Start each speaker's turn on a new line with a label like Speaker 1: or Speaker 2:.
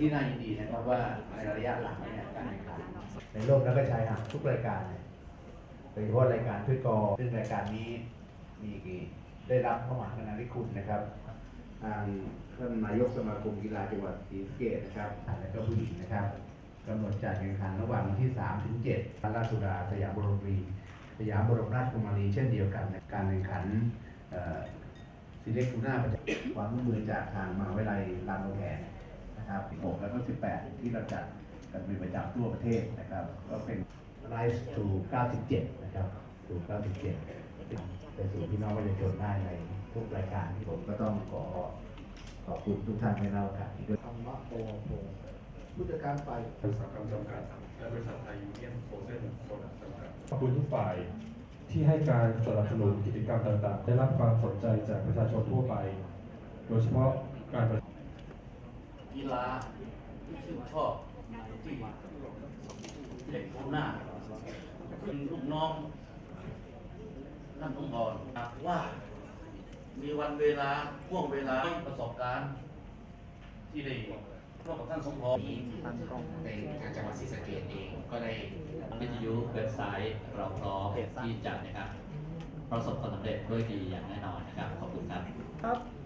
Speaker 1: ที่น่ายินดีนะครับว่าในระยะหลังเนี่ยการแข่งขัน
Speaker 2: ในโลกแล้วก็ชายหาดทุกรายการเนี่ยโดยเฉพาะรายการพืชกอซึ่งรายการนี้มีได้รับพระมหากรุณาธิคุณนะครับทางท่านนายกสมาคมกีฬาจังหวัดศรีสะเกษนะครับและก็ผู้หญิงนะครับกำหนดจัดแข่งขันระหว่างวันที่ 3 ถึง7พระราชสุดาสยามบรมรีสยามบรมราชกุมารีเช่นเดียวกันในการแข่งขันซีเล็กทูน่าประจำความร่วมมือจากทางมหาวิทยาลัยรามคำแหง นะครับ 16 แล้วก็ 18 ที่เราจัดกันเป็นประจำทั่วประเทศนะครับ ก็เป็น Rise to 97 นะครับ to 97ไปสู่พี่น้องประชาชนได้ในทุกรายการที่ผมก็ต้องขอขอบคุณทุกท่านในโอกาสนี้ด้วย
Speaker 3: ธรรมะโปโปผู้จัดการฝ่าย
Speaker 4: บริษัทกรรมจำกัดและบริษัทไทยยูเนียนโฟรเซนโปรดักต์จำกัด
Speaker 5: ขอบคุณทุกฝ่ายที่ให้การสนับสนุนกิจกรรมต่างๆ ได้รับความสนใจจากประชาชนทั่วไป โดยเฉพาะการประ
Speaker 1: กีฬาที่ชื่นชอบที่เด็กคนหน้าเป็นลูกน้องนั่นต้องอ่อนว่า มีวันเวลาห่วงเวลาประสบการณ์ที่ได้ร่วมกับท่านสมพร
Speaker 6: ในทางจังหวัดศรีสะเกษเองก็ได้วิทยุเว็บไซต์เราพร้อมที่จะนะครับประสบความสำเร็จด้วยดีอย่างแน่นอนนะครับ ขอบคุณครับ
Speaker 3: ครับ